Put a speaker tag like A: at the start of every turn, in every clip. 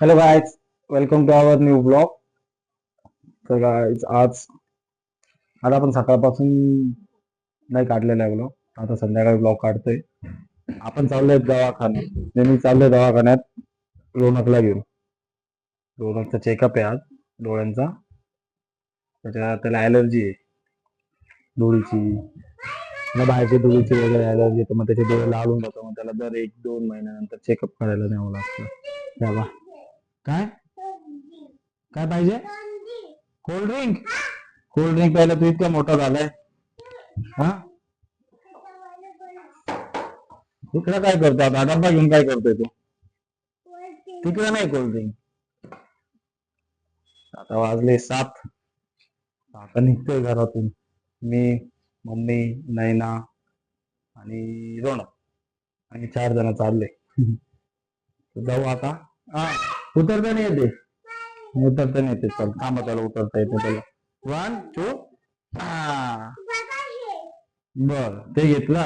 A: Hello guys welcome to our new blog तर guys आज आज आपण सकाळपासून नाही काढलेला आहे ब्लॉग आता संध्याकाळी ब्लॉग काढतोय. आपण चाललोय दवाखान्यात. नेहमी चाललोय दवाखान्यात. रोनकला घेऊन. रोनकचा चेकअप आहे आज डोळ्यांचा. त्याच्या त्याला ॲलर्जी आहे. धुळीची. मग बाहेरची धुळीची वगैरे ॲलर्जी तर मग त्याचे डोळे लाडून जातो मग त्याला दर एक दोन महिन्यानंतर चेकअप करायला न्यावं लागतं. तेव्हा काय? काय पाहिजे? कोल्ड ड्रिंक कोल्ड ड्रिंक प्यायला तू इतका मोठा झालाय. हा? तिकडं काय करतो? डब्बा घेऊन काय करतोय तू? तिकडं नाही कोल्ड ड्रिंक आता वाजले सात. आता निघतोय घरातून. मी मम्मी नैना आणि रोनक आणि चार जण चालले. जाऊ आता. हा. उतरता नाही येते उतरता नाही येते चल थांबा त्याला उतरता येते त्याला. वन टू हा. बर ते घेतला.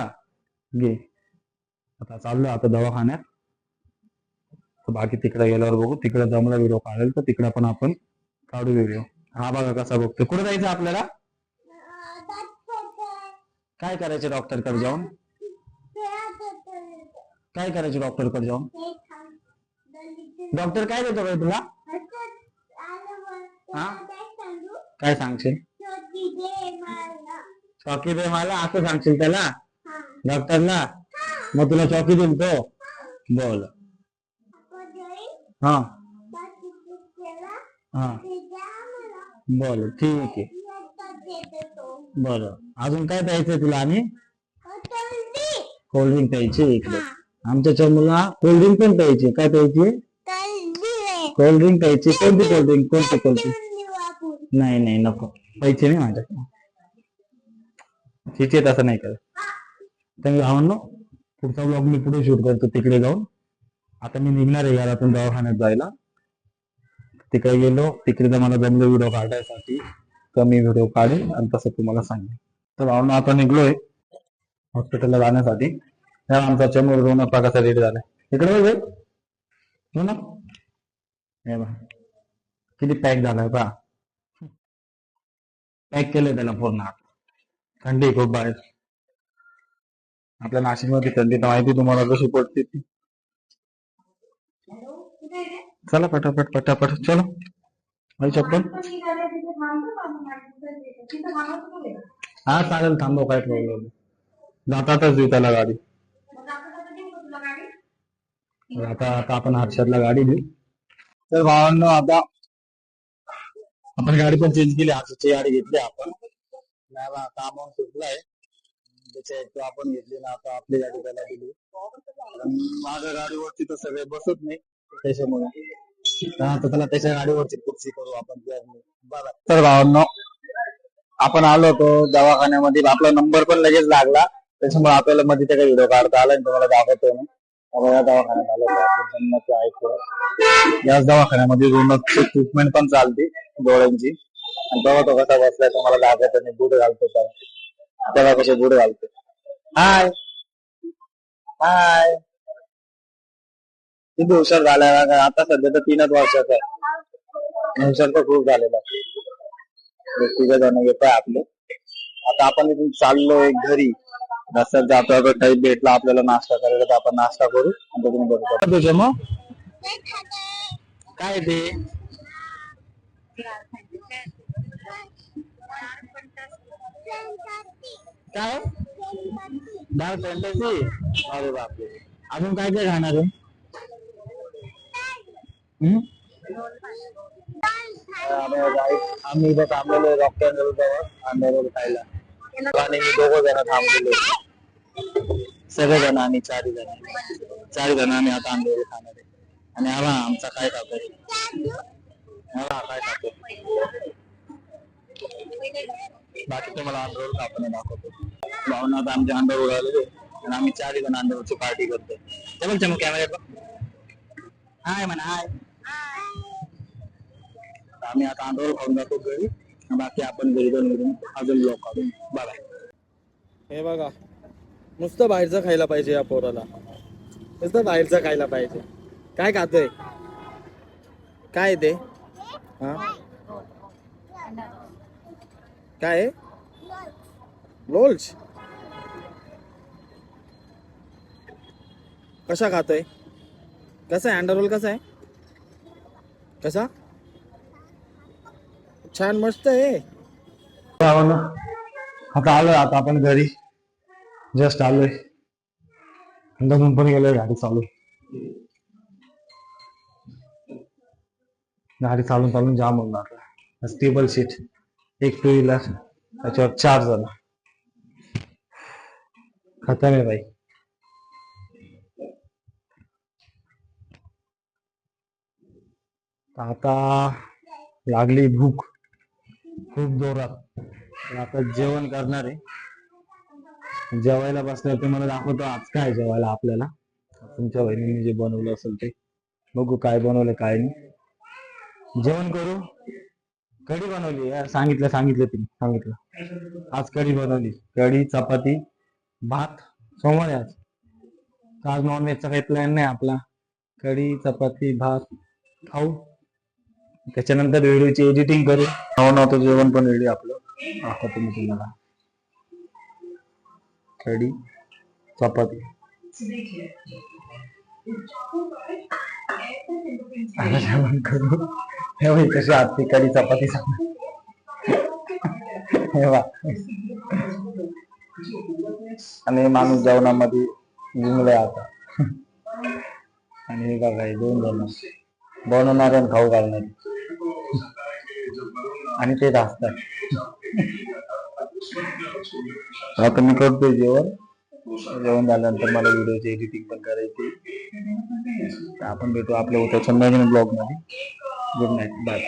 A: घे. आता चाललो आता दवाखान्यात. बाकी तिकडे गेल्यावर बघू. तिकडे जमला व्हिडिओ काढेल तर तिकडे पण आपण काढू व्हिडिओ हा बघा कसा बघतो कुठे जायचं आपल्याला? काय करायचं डॉक्टरकडे जाऊन? काय करायचं डॉक्टरकडे जाऊन? डॉक्टर काय देतो बाई तुला? हा? काय सांगशील? चॉकी दे मला असं सांगशील त्याला? डॉक्टरला मग तुला चॉकी देईल तो? बोल. हा. हा. बोल ठीक आहे. बरं. अजून काय प्यायचंय तुला आणि? कोल्ड्रिंक प्यायची इकडे. आमच्या चमूला कोल्ड्रिंक पण प्यायची. काय प्यायची? कोल्ड्रिंक प्यायची. कोणती कोल्ड्रिंक कोणती कोल्ड्रिंक नाही नाही नको. पैसे नाही माझ्याकडे. ठीक आहे तसं नाही करत. तर मी भावांनो पुढचा ब्लॉग मी पुढे शूट करतो. तिकडे जाऊन. आता मी निघणार आहे घरातून दवाखान्यात जायला. तिकडे गेलो. तिकडे तर मला जमलं व्हिडिओ काढायसाठी. कमी व्हिडिओ काढेल आणि तसं तुम्हाला सांगेल तर भावना आता निघलोय हॉस्पिटलला जाण्यासाठी. आमचा चमूर रोनक पाकाचा रेडी झालाय इकडे बघ रोनक हे बा किती पॅक झालाय पा पॅक केलंय त्याला पूर्ण थंडी खूप बाहेर. आपल्या नाशिकमध्ये थंडी तर माहिती तुम्हाला कशी पडते ती. चला पटापट पटापट. चला. भाई चप्पल. हा चालेल. थांबव काय प्रॉब्लेम जातातच देऊ त्याला गाडी. तर आता आता आपण हर्षदला गाडी देऊ. तर भावांनो आता आपण गाडी पण चेंज केली. हर्षदची गाडी घेतली आपण. नाही बा, आता अमाऊंट सुटलाय. त्याच्या एक आपण घेतली ना आता आपली गाडी त्याला दिली. माझ्या गाडीवरती तर सगळे बसत नाही त्याच्यामुळे. आता त्याला त्याच्या गाडीवरची कुर्सी करू आपण. तर भावांनो आपण आलो होतो दवाखान्यामध्ये. आपला नंबर पण लगेच लागला. त्याच्यामुळे आपल्याला मध्ये त्या व्हिडिओ काढता आला आणि तुम्हाला दाखवतो ना या दवाखान्यात आलो होतो. आपलं ऐकलं याच दवाखान्यामध्ये रोनकची ट्रीटमेंट पण चालते डोळ्यांची. आणि तेव्हा तो कसा बसलाय मला लागत आणि बूट घालतो तर त्याला तेव्हा कसे बूट घालतो. हाय हाय किती हुशार झालाय आता सध्या तर तीनच वर्षाचा आहे. हुशार तर खूप झालेला तिघ जण येत आहे आपले. आता आपण इथून एक घरी. रस्त्यात जातो आता काही भेटला आपल्याला नाश्ता करायला तर आपण नाश्ता करू आणि तिथून करू तुझे मग? काय ते? काय? डार्क फॅन्टसी अरे बापरे. अजून काय काय खाणार? आम्ही इथं थांबलेलो आंबेरोल खायला. आणि मी दोघं जण थांबलेलो. सगळे जण आम्ही चार जण. चार जण आम्ही आता आंबेरोल खाणार आहे. आणि आवा आमचा काय खातो आवा काय खातो बाकी तुम्हाला आंबेरोल कापणे दाखवतो? भावना आता आमचे आंबेरोल आलेले आणि आम्ही चार जण आंबेरोलची पार्टी करतो चल चमू कॅमेरा हाय म्हणा हाय आम्ही आता आंदोलन खाऊन जातो घरी बाकी आपण घरी जाऊन अजून ब्लॉक काढून बघा
B: हे बघा. नुसतं बाहेरचं खायला पाहिजे या पोराला. नुसतं बाहेरचं खायला पाहिजे. काय खातोय? काय ते? हा? काय लोल्स कशा खातोय? कसा आहे? अंडर रोल कसा आहे? कसा? छान मस्त आहे.
A: आता आलोय आता आपण घरी. जस्ट आलोय. दमून पण गेलोय गाडी चालू गाडी चालून चालून जाम होणार स्टेबल सीट एक टू व्हीलर त्याच्यावर चार जण खतम आहे भाई. आता लागली भूक. खूप जोरात. आता जेवण करणार आहे. जेवायला बसल्यावर ते मला दाखवतो आज काय जेवायला आपल्याला तुमच्या बहिणीने जे बनवलं असेल ते बघू काय बनवलं काय नाही जेवण करू कढी बनवली यार सांगितलं सांगितलं तिने सांगितलं आज कढी बनवली कढी चपाती भात सोमवार आहे आज आज नॉनव्हेजचा काही प्लॅन नाही आपला कढी चपाती भात खाऊ त्याच्यानंतर व्हिडिओची एडिटिंग करू हो नव्हतं जेवण पण रेडी आपलं दाखवतो मी तुम्हाला कढी चपाती. आता जेवण करू. हे बघ कशी आत्ती कढी चपाती सांग हे आणि माणूस जेवणामध्ये जिंकलाय आता. आणि हे बघा दोन जण बनवणार आणि खाऊ घालणार. आणि ते धासतात आता मी करतोय जेवण. जेवण झाल्यानंतर मला व्हिडिओची एडिटिंग पण करायची तर आपण भेटू आपल्या होत्या नवीन ब्लॉगमध्ये. Good night bye